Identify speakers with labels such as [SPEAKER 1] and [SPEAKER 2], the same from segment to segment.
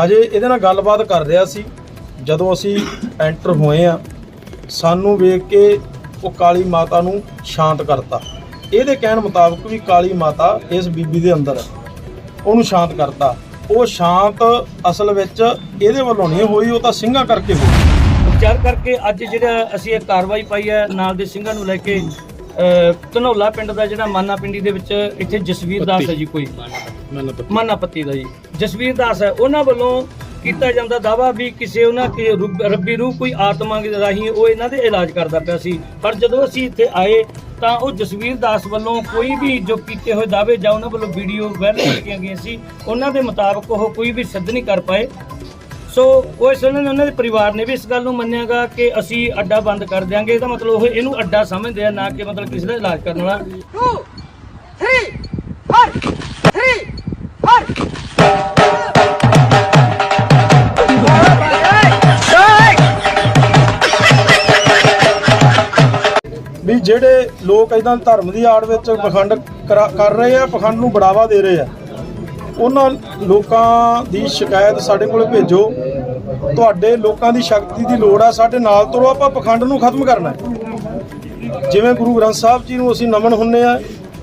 [SPEAKER 1] ਹਜੇ ਇਹਦੇ ਨਾਲ ਗੱਲਬਾਤ ਕਰ ਰਿਹਾ ਸੀ ਜਦੋਂ ਅਸੀਂ ਐਂਟਰ ਹੋਏ ਆ ਸਾਨੂੰ ਵੇਖ ਕੇ ਉਹ ਕਾਲੀ ਮਾਤਾ ਨੂੰ ਸ਼ਾਂਤ ਕਰਤਾ। ਇਹਦੇ ਕਹਿਣ ਮੁਤਾਬਕ ਵੀ ਕਾਲੀ ਮਾਤਾ ਇਸ ਬੀਬੀ ਦੇ ਅੰਦਰ ਹੈ ਉਹਨੂੰ ਸ਼ਾਂਤ ਕਰਤਾ। ਉਹ ਸ਼ਾਂਤ ਅਸਲ ਵਿੱਚ ਇਹਦੇ ਵੱਲੋਂ ਨਹੀਂ ਹੋਈ ਉਹ ਤਾਂ ਸਿੰਘਾਂ ਕਰਕੇ ਹੋਈ।
[SPEAKER 2] ਵਿਚਾਰ ਕਰਕੇ ਅੱਜ ਜਿਹੜਾ ਅਸੀਂ ਇਹ ਕਾਰਵਾਈ ਪਾਈ ਹੈ ਨਾਲ ਦੇ ਸਿੰਘਾਂ ਨੂੰ ਲੈ ਕੇ ਧਨੌਲਾ ਪਿੰਡ ਦਾ ਜਿਹੜਾ ਮਾਨਾ ਪਿੰਡੀ ਦੇ ਵਿੱਚ ਇੱਥੇ ਜਸਵੀਰ ਦਾਸ ਹੈ ਜੀ ਕੋਈ। ਮਾਨਾ ਪੱਤੀ ਦਾ ਜੀ। ਜਸਵੀਰ ਦਾਸ ਹੈ, ਉਹਨਾਂ ਵੱਲੋਂ ਕੀਤਾ ਜਾਂਦਾ ਦਾਵਾ ਵੀ ਕਿਸੇ ਉਹਨਾਂ ਕਿ ਰੱਬੀ ਰੂਹ ਕੋਈ ਆਤਮਾ ਦੇ ਰਾਹੀਂ ਉਹ ਇਹਨਾਂ ਦੇ ਇਲਾਜ ਕਰਦਾ ਪਿਆ ਸੀ। ਪਰ ਜਦੋਂ ਅਸੀਂ ਇੱਥੇ ਆਏ, ਤਾਂ ਉਹ ਜਸਵੀਰ ਦਾਸ ਵੱਲੋਂ ਕੋਈ ਵੀ ਜੋ ਕੀਤੇ ਹੋਏ ਦਾਅਵੇ ਜਾਂ ਉਹਨਾਂ ਵੱਲੋਂ ਵੀਡੀਓ ਵਾਇਰਲ ਕੀਤੀਆਂ ਗਈਆਂ ਸੀ, ਉਹਨਾਂ ਦੇ ਮੁਤਾਬਕ ਉਹ ਕੋਈ ਵੀ ਸਿੱਧ ਨਹੀਂ ਕਰ ਪਾਏ। ਸੋ ਉਹ ਇਸ ਉਹਨਾਂ ਉਹਨਾਂ ਦੇ ਪਰਿਵਾਰ ਨੇ ਵੀ ਇਸ ਗੱਲ ਨੂੰ ਮੰਨਿਆਗਾ ਕਿ ਅਸੀਂ ਅੱਡਾ ਬੰਦ ਕਰ ਦਿਆਂਗੇ। ਇਹਦਾ ਮਤਲਬ ਉਹ ਇਹਨੂੰ ਅੱਡਾ ਸਮਝਦੇ ਆ, ਨਾ ਕਿ ਮਤਲਬ ਕਿਸੇ ਦਾ ਇਲਾਜ ਕਰਨ ਵਾਲਾ।
[SPEAKER 3] 2 3
[SPEAKER 1] ਵੀ ਜਿਹੜੇ ਲੋਕ ਇਦਾਂ ਧਰਮ ਦੀ ਆੜ ਵਿੱਚ ਪਖੰਡ ਕਰਾ- ਕਰ ਰਹੇ ਆ, ਪਖੰਡ ਨੂੰ ਬੜਾਵਾ ਦੇ ਰਹੇ ਆ, ਉਹਨਾਂ ਲੋਕਾਂ ਦੀ ਸ਼ਿਕਾਇਤ ਸਾਡੇ ਕੋਲ ਭੇਜੋ। ਤੁਹਾਡੇ ਲੋਕਾਂ ਦੀ ਸ਼ਕਤੀ ਦੀ ਲੋੜ ਆ, ਸਾਡੇ ਨਾਲ ਤੁਰੋ, ਆਪਾਂ ਪਖੰਡ ਨੂੰ ਖਤਮ ਕਰਨਾ ਜਿਵੇਂ ਗੁਰੂ ਗ੍ਰੰਥ ਸਾਹਿਬ ਜੀ ਨੂੰ ਅਸੀਂ ਨਮਨ ਹੁੰਨੇ ਆ,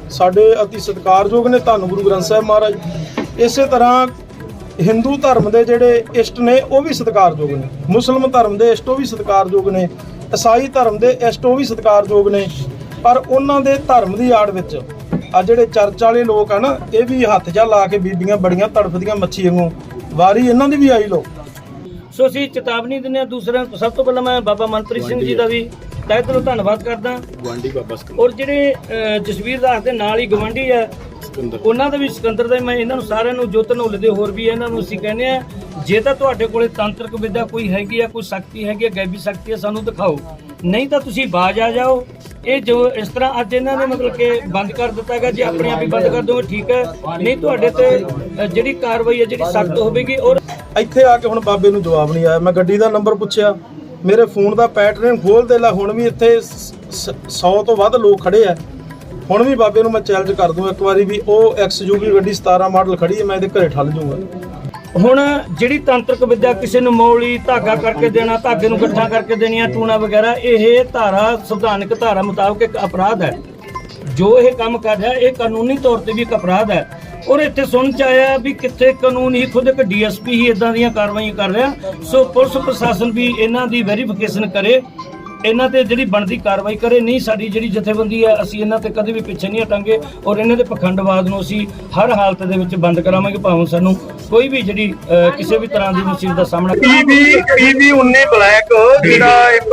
[SPEAKER 1] ਸਾਡੇ ਅਤੀ ਸਤਿਕਾਰਯੋਗ ਨੇ ਧੰਨ ਗੁਰੂ ਗ੍ਰੰਥ ਸਾਹਿਬ ਮਹਾਰਾਜ। ਇਸੇ ਤਰ੍ਹਾਂ ਹਿੰਦੂ ਧਰਮ ਦੇ ਜਿਹੜੇ ਇਸ਼ਟ ਨੇ, ਉਹ ਵੀ ਸਤਿਕਾਰਯੋਗ ਨੇ। ਮੁਸਲਮਾਨ ਧਰਮ ਦੇ ਇਸ਼ਟ ਉਹ ਵੀ ਸਤਿਕਾਰਯੋਗ ਨੇ। ਈਸਾਈ ਧਰਮ ਦੇ ਇਸ਼ਟ ਉਹ ਵੀ ਸਤਿਕਾਰਯੋਗ ਨੇ। ਪਰ ਉਹਨਾਂ ਦੇ ਧਰਮ ਦੀ ਆੜ ਵਿੱਚ ਆ ਜਿਹੜੇ ਚਰਚ ਵਾਲੇ ਲੋਕ ਆ ਨਾ, ਇਹ ਵੀ ਹੱਥ ਜਾ ਲਾ ਕੇ ਬੀਬੀਆਂ ਬੜੀਆਂ ਤੜਫਦੀਆਂ ਮੱਛੀ ਵਾਂਗੂ। ਵਾਰੀ ਇਹਨਾਂ ਦੀ ਵੀ ਆਈ ਲੋ
[SPEAKER 2] ਸੋ ਅਸੀਂ ਚੇਤਾਵਨੀ ਦਿੰਦੇ ਹਾਂ ਦੂਸਰਾ ਸਭ ਤੋਂ ਪਹਿਲਾਂ ਮੈਂ ਬਾਬਾ ਮਨਪ੍ਰੀਤ ਸਿੰਘ ਜੀ ਦਾ ਵੀ ਤਹਿ ਦਿਲੋਂ ਧੰਨਵਾਦ ਕਰਦਾ।
[SPEAKER 4] ਗਵਾਂਡੀ ਬਾਬਾ
[SPEAKER 2] ਔਰ ਜਿਹੜੇ ਅਹ, ਜਸਵੀਰ ਦਾਸ ਦੇ ਨਾਲ ਹੀ ਗਵੰਡੀ ਹੈ ਉਹਨਾਂ ਦਾ ਵੀ ਸਿਕੰਦਰ ਦਾ ਮੈਂ ਇਹਨਾਂ ਨੂੰ ਸਾਰਿਆਂ ਨੂੰ ਜੋ ਧਨੌਲੇ ਦੇ ਹੋਰ ਵੀ ਇਹਨਾਂ ਨੂੰ ਅਸੀਂ ਕਹਿੰਦੇ ਆ ਜੇ ਤਾਂ ਤੁਹਾਡੇ ਕੋਲੇ ਤੰਤਰਿਕ ਵਿਦਿਆ ਕੋਈ ਹੈਗੀ ਆ ਕੋਈ ਸ਼ਕਤੀ ਹੈਗੀ ਆ ਗੈਬੀ ਸ਼ਕਤੀ ਆ ਸਾਨੂੰ ਦਿਖਾਓ। ਨਹੀਂ ਤਾਂ ਤੁਸੀਂ ਬਾਜ ਆ ਜਾਓ। ਇਹ ਜੋ ਇਸ ਤਰ੍ਹਾਂ ਅੱਜ ਇਹਨਾਂ ਨੇ ਮਤਲਬ ਕਿ ਬੰਦ ਕਰ ਦਿੱਤਾ ਹੈਗਾ ਜੇ ਆਪਣੇ ਆਪ ਹੀ ਬੰਦ ਕਰ ਦੋਗੇ ਠੀਕ ਹੈ। ਨਹੀਂ ਤੁਹਾਡੇ ਤੇ ਜਿਹੜੀ ਕਾਰਵਾਈ ਹੈ ਜਿਹੜੀ ਸਖਤ ਹੋਵੇਗੀ ਔਰ
[SPEAKER 1] ਇੱਥੇ ਆ ਕੇ ਹੁਣ ਬਾਬੇ ਨੂੰ ਜਵਾਬ ਨਹੀਂ ਆਇਆ। ਮੈਂ ਗੱਡੀ ਦਾ ਨੰਬਰ ਪੁੱਛਿਆ। ਮੇਰੇ ਫੋਨ ਦਾ ਪੈਟਰਨ ਖੋਲ ਦੇ ਲਾ ਹੁਣ ਵੀ ਇੱਥੇ 100 ਤੋਂ ਵੱਧ ਲੋਕ ਖੜੇ ਆ। ਹੁਣ ਵੀ ਬਾਬੇ ਨੂੰ ਮੈਂ ਚੈਲੰਜ ਕਰ ਦੂੰ ਇੱਕ ਵਾਰੀ ਵੀ ਉਹ ਐਕਸਯੂਵੀ ਗੱਡੀ 17 ਮਾਡਲ ਖੜੀ ਹੈ, ਮੈਂ ਇਹਦੇ ਘਰੇ ਠੱਲ ਜੂੰਗਾ।
[SPEAKER 2] ਹੁਣ ਜਿਹੜੀ ਤੰਤਰਿਕ ਵਿੱਦਿਆ ਕਿਸੇ ਨੂੰ ਮੌਲੀ ਧਾਗਾ ਕਰਕੇ ਦੇਣਾ, ਧਾਗੇ ਨੂੰ ਇਕੱਠਾ ਕਰਕੇ ਦੇਣੀਆਂ, ਟੂਣਾ ਵਗੈਰਾ, ਇਹ ਧਾਰਾ, ਸੰਵਿਧਾਨਕ ਧਾਰਾ ਮੁਤਾਬਕ ਇੱਕ ਅਪਰਾਧ ਹੈ। ਜੋ ਇਹ ਕੰਮ ਕਰ ਰਿਹਾ, ਇਹ ਕਾਨੂੰਨੀ ਤੌਰ ਤੇ ਵੀ ਇੱਕ ਅਪਰਾਧ ਹੈ। ਔਰ ਇੱਥੇ ਸੁਣ ਚ ਆਇਆ ਵੀ ਕਿੱਥੇ ਕਾਨੂੰਨ ਹੀ ਖੁਦ ਇੱਕ ਡੀਐਸਪੀ ਹੀ ਇਦਾਂ ਦੀਆਂ ਕਾਰਵਾਈਆਂ ਕਰ ਰਿਹਾ। ਸੋ ਪੁਲਿਸ ਪ੍ਰਸ਼ਾਸਨ ਵੀ ਇਹਨਾਂ ਦੀ ਵੈਰੀਫਿਕੇਸ਼ਨ ਕਰੇ। ਇਹਨਾਂ ਤੇ ਜਿਹੜੀ ਬਣਦੀ ਕਾਰਵਾਈ ਕਰੇ ਨਹੀਂ ਸਾਡੀ ਜਿਹੜੀ ਜਥੇਬੰਦੀ ਹੈ ਅਸੀਂ ਇਹਨਾਂ ਤੇ ਕਦੇ ਵੀ ਪਿੱਛੇ ਨਹੀਂ ਹਟਾਂਗੇ ਔਰ ਇਹਨਾਂ ਦੇ ਪਖੰਡਵਾਦ ਨੂੰ ਅਸੀਂ ਹਰ ਹਾਲਤ ਦੇ ਵਿੱਚ ਬੰਦ ਕਰਾਵਾਂਗੇ ਭਾਵੇਂ ਸਾਨੂੰ ਕੋਈ ਵੀ ਜਿਹੜੀ ਕਿਸੇ ਵੀ ਤਰ੍ਹਾਂ ਦੀ ਮੁਸੀਬਤ ਦਾ ਸਾਹਮਣਾ
[SPEAKER 5] ਪੀਬੀ ਪੀਬੀ 19 ਬਲੈਕ ਜਿਹੜਾ ਇੱਕ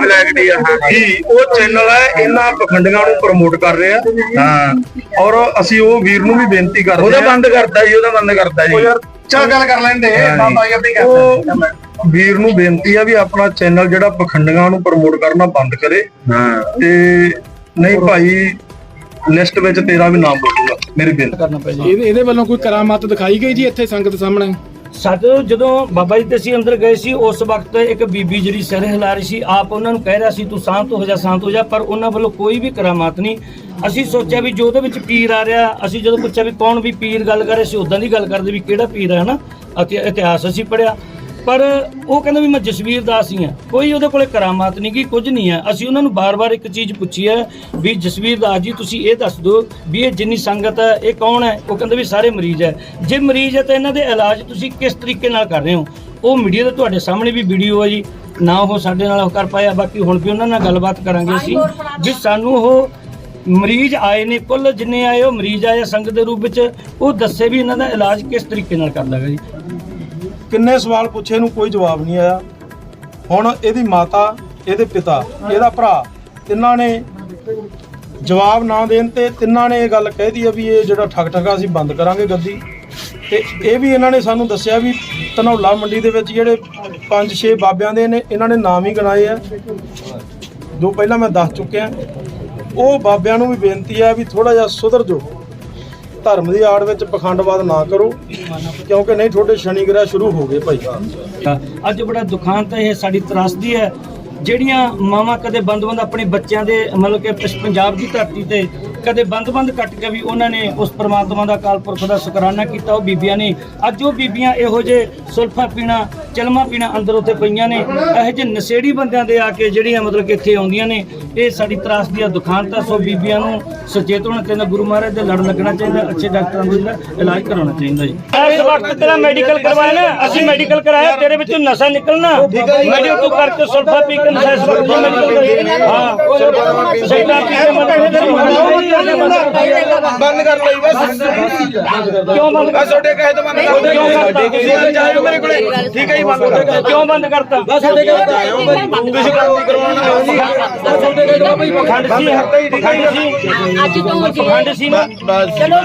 [SPEAKER 5] ਬਲੈਕ ਡੀ ਜੀ ਉਹ ਚੈਨਲ ਹੈ ਇਹਨਾਂ ਪਖੰਡੀਆਂ ਨੂੰ ਪ੍ਰਮੋਟ ਕਰ ਰਿਹਾ। ਹਾਂ। ਔਰ ਅਸੀਂ ਉਹ ਵੀਰ ਨੂੰ ਵੀ ਬੇਨਤੀ ਕਰਦੇ ਉਹਦਾ ਬੰਦ ਕਰਤਾ ਜੀ ਉਹਦਾ ਬੰਦ ਕਰਤਾ ਜੀ। ਯਾਰ ਚਲ ਗੱਲ ਕਰ ਲੈਂਦੇ ਬਾਬਾ ਜੀ ਆਪਣੀ ਕਰਦਾ ਵੀਰ ਨੂੰ ਬੇਨਤੀ ਆ ਵੀ ਆਪਣਾ ਚੈਨਲ ਜਿਹੜਾ ਪਖੰਡੀਆਂ ਨੂੰ ਪ੍ਰਮੋਟ ਕਰਨਾ ਬੰਦ ਕਰੇ। ਹਾਂ। ਤੇ ਨਹੀਂ ਭਾਈ ਲਿਸਟ ਵਿੱਚ ਤੇਰਾ ਵੀ ਨਾਮ ਬੋਲੂਗਾ ਮੇਰੀ ਬੇਨਤੀ।
[SPEAKER 2] ਕਰਨਾ ਪੈ ਜੀ।
[SPEAKER 4] ਇਹਦੇ ਇਹਦੇ ਵੱਲੋਂ ਕੋਈ ਕਰਾਮਾਤ ਦਿਖਾਈ ਗਈ ਜੀ ਇੱਥੇ ਸੰਗਤ ਸਾਹਮਣੇ?
[SPEAKER 2] ਸਾਡੇ ਜਦੋਂ ਬਾਬਾ ਜੀ ਤੇ ਅਸੀਂ ਅੰਦਰ ਗਏ ਸੀ ਉਸ ਵਕਤ ਇੱਕ ਬੀਬੀ ਜਿਹੜੀ ਸਿਰ ਹਿਲਾ ਰਹੀ ਸੀ ਆਪ ਉਹਨਾਂ ਨੂੰ ਕਹਿ ਰਿਹਾ ਸੀ ਤੂੰ ਸ਼ਾਂਤ ਹੋ ਜਾ ਸ਼ਾਂਤ ਹੋ ਜਾ। ਪਰ ਉਹਨਾਂ ਵੱਲੋਂ ਕੋਈ ਵੀ ਕਰਾਮਾਤ ਨਹੀਂ। ਅਸੀਂ ਸੋਚਿਆ ਵੀ ਜੋ ਉਹਦੇ ਵਿੱਚ ਪੀਰ ਆ ਰਿਹਾ ਅਸੀਂ ਜਦੋਂ ਪੁੱਛਿਆ ਵੀ ਕੌਣ ਵੀ ਪੀਰ ਗੱਲ ਕਰੇ ਸੀ ਉਦਾਂ ਦੀ ਗੱਲ ਕਰਦੇ ਵੀ ਕਿਹੜਾ ਪੀਰ ਹੈ ਹਨਾ? ਅਤੇ ਇਤਿਹਾਸ ਅਸੀਂ ਪੜਿਆ ਪਰ ਉਹ ਕਹਿੰਦਾ ਵੀ ਮੈਂ ਜਸਵੀਰ ਦਾਸ ਹੀ ਹਾਂ। ਕੋਈ ਉਹਦੇ ਕੋਲੇ ਕਰਾਮਾਤ ਨਹੀਂ ਕੀ ਕੁਝ ਨਹੀਂ ਹੈ। ਅਸੀਂ ਉਹਨਾਂ ਨੂੰ ਬਾਰ-ਬਾਰ ਇੱਕ ਚੀਜ਼ ਪੁੱਛੀ ਹੈ ਵੀ ਜਸਵੀਰ ਦਾਸ ਜੀ ਤੁਸੀਂ ਇਹ ਦੱਸ ਦਿਓ ਵੀ ਇਹ ਜਿੰਨੀ ਸੰਗਤ ਹੈ ਇਹ ਕੌਣ ਹੈ? ਉਹ ਕਹਿੰਦੇ ਵੀ ਸਾਰੇ ਮਰੀਜ਼ ਹੈ। ਜੇ ਮਰੀਜ਼ ਹੈ ਤਾਂ ਇਹਨਾਂ ਦੇ ਇਲਾਜ ਤੁਸੀਂ ਕਿਸ ਤਰੀਕੇ ਨਾਲ ਕਰ ਰਹੇ ਹੋ? ਉਹ ਮੀਡੀਆ ਦੇ ਤੁਹਾਡੇ ਸਾਹਮਣੇ ਵੀ ਵੀਡੀਓ ਹੈ ਜੀ। ਨਾ ਉਹ ਸਾਡੇ ਨਾਲ ਉਹ ਕਰ ਪਾਇਆ ਬਾਕੀ ਹੁਣ ਵੀ ਉਹਨਾਂ ਨਾਲ ਗੱਲਬਾਤ ਕਰਾਂਗੇ ਅਸੀਂ। ਵੀ ਸਾਨੂੰ ਉਹ ਮਰੀਜ਼ ਆਏ ਨੇ ਕੁੱਲ ਜਿੰਨੇ ਆਏ ਉਹ ਮਰੀਜ਼ ਆਏ ਆ ਸੰਗਤ ਦੇ ਰੂਪ ਵਿੱਚ। ਉਹ ਦੱਸੇ ਵੀ ਇਹਨਾਂ ਦਾ ਇਲਾਜ ਕਿਸ ਤਰੀਕੇ ਨਾਲ ਕਰਦਾ ਹੈ ਜੀ।
[SPEAKER 1] ਕਿੰਨੇ ਸਵਾਲ ਪੁੱਛੇ ਨੂੰ ਕੋਈ ਜਵਾਬ ਨਹੀਂ ਆਇਆ। ਹੁਣ ਇਹਦੀ ਮਾਤਾ, ਇਹਦੇ ਪਿਤਾ, ਇਹਦਾ ਭਰਾ, ਤਿੰਨਾਂ ਨੇ ਜਵਾਬ ਨਾ ਦੇਣ ਤੇ ਤਿੰਨਾਂ ਨੇ ਇਹ ਗੱਲ ਕਹਿਦੀ ਆ ਵੀ ਇਹ ਜਿਹੜਾ ਠੱਗ ਠੱਗਾ ਅਸੀਂ ਬੰਦ ਕਰਾਂਗੇ ਗੱਦੀ। ਤੇ ਇਹ ਵੀ ਇਹਨਾਂ ਨੇ ਸਾਨੂੰ ਦੱਸਿਆ ਵੀ ਧਨੌਲਾ ਮੰਡੀ ਦੇ ਵਿੱਚ ਜਿਹੜੇ 5-6 ਬਾਬਿਆਂ ਦੇ ਨੇ, ਇਹਨਾਂ ਨੇ ਨਾਮ ਹੀ ਗਣਾਏ ਆ। ਜੋ ਪਹਿਲਾਂ ਮੈਂ ਦੱਸ ਚੁੱਕਿਆ। ਉਹ ਬਾਬਿਆਂ ਨੂੰ ਵੀ ਬੇਨਤੀ ਹੈ ਵੀ ਥੋੜਾ ਜਿਹਾ ਸੁਧਰ ਜਾਓ। ਧਰਮ ਦੀ ਆੜ ਵਿੱਚ ਪਖੰਡਵਾਦ ਨਾ ਕਰੋ, ਕਿਉਂਕਿ ਨਹੀਂ, ਤੁਹਾਡੇ ਸ਼ਨੀ ਗ੍ਰਹਿ ਸ਼ੁਰੂ ਹੋ ਗਏ ਭਾਈ।
[SPEAKER 2] ਅੱਜ ਬੜਾ ਦੁਖਾਂਤ ਹੈ ਸਾਡੀ ਤਰਾਸਦੀ ਹੈ। ਜਿਹੜੀਆਂ ਮਾਵਾਂ ਕਦੇ ਬੰਦ-ਬੰਦ ਆਪਣੇ ਬੱਚਿਆਂ ਦੇ, ਮਤਲਬ ਕਿ ਪੰਜਾਬ ਦੀ ਧਰਤੀ ਤੇ ਕਦੇ ਬੰਦ-ਬੰਦ ਕੱਟ ਕੇ ਵੀ ਉਹਨਾਂ ਨੇ ਉਸ ਪ੍ਰਮਾਤਮਾ ਦਾ ਕਾਲ ਪੁਰਖ ਦਾ ਸ਼ੁਕਰਾਨਾ ਕੀਤਾ, ਉਹ ਬੀਬੀਆਂ ਨੇ। ਅੱਜ ਉਹ ਬੀਬੀਆਂ ਇਹੋ ਜੇ ਸੁਲਫਾ ਪੀਣਾ ਚਲਮਾ ਪੀਣਾ ਅੰਦਰ ਉੱਥੇ ਪਈਆਂ ਨੇ। ਇਹੋ ਜਿਹੇ ਨਸ਼ੇੜੀ ਬੰਦਿਆਂ ਦੇ ਆ ਕੇ ਜਿਹੜੀਆਂ ਮਤਲਬ ਕਿ ਇੱਥੇ ਆਉਂਦੀਆਂ ਨੇ ਇਹ ਸਾਡੀ ਤਰਾਸਦੀ ਆ ਦੁਖਾਂਤ ਆ ਸੋ ਬੀਬੀਆਂ ਨੂੰ ਸੁਚੇਤ ਹੋਣਾ ਚਾਹੀਦਾ ਗੁਰੂ ਮਹਾਰਾਜ ਦੇ ਲੜ ਲੱਗਣਾ ਚਾਹੀਦਾ ਅੱਛੇ ਡਾਕਟਰਾਂ ਨੂੰ ਜਿਹੜਾ ਇਲਾਜ ਕਰਾਉਣਾ ਚਾਹੀਦਾ ਜੀ। ਇਸ ਵਕਤ ਤੇਰਾ ਮੈਡੀਕਲ ਕਰਵਾਇਆ ਨਾ ਅਸੀਂ ਮੈਡੀਕਲ ਕਰਾਇਆ ਤੇਰੇ ਵਿੱਚੋਂ ਨਸ਼ਾ ਨਿਕਲਣਾ। ਮੈਡੀਕਲ ਤੂੰ ਕਰਕੇ ਸੁਲਫਾ ਪੀ ਕੇ ਨਸ਼ਾ ਇਸ ਵਕਤ ਮੈਡੀਕਲ ਹਾਂ। ਸੈਂਟਰ ਪੀ ਕੇ
[SPEAKER 5] ਬੰਦ ਕਰ ਲਈ ਬਸ।
[SPEAKER 2] ਕਿਉਂ ਬੰਦ ਕਰ
[SPEAKER 5] ਤੁਹਾਡੇ ਕਹੇ ਤੋਂ ਬੰਦ ਕਰ
[SPEAKER 2] ਕਿਉਂ ਕਰਤਾ
[SPEAKER 5] ਤੁਸੀਂ ਜਾਇਓ ਮੇਰੇ ਕੋਲੇ। ਠੀਕ ਹੈ ਜੀ ਬੰਦ ਕਰ ਦਿਓ।
[SPEAKER 2] ਕਿਉਂ ਬੰਦ ਕਰਤਾ? ਬਸ
[SPEAKER 5] ਤੁਸੀਂ ਕ੍ਰਾਂਤੀ ਕਰਵਾਉਣ ਆਏ ਜੀ
[SPEAKER 2] ਪਖੰਡ ਸੀ ਪਖੰਡ ਸੀ।
[SPEAKER 6] ਅੱਜ ਤੋਂ ਜੀ
[SPEAKER 2] ਪਖੰਡ ਸੀ। ਨਾ
[SPEAKER 6] ਚਲੋ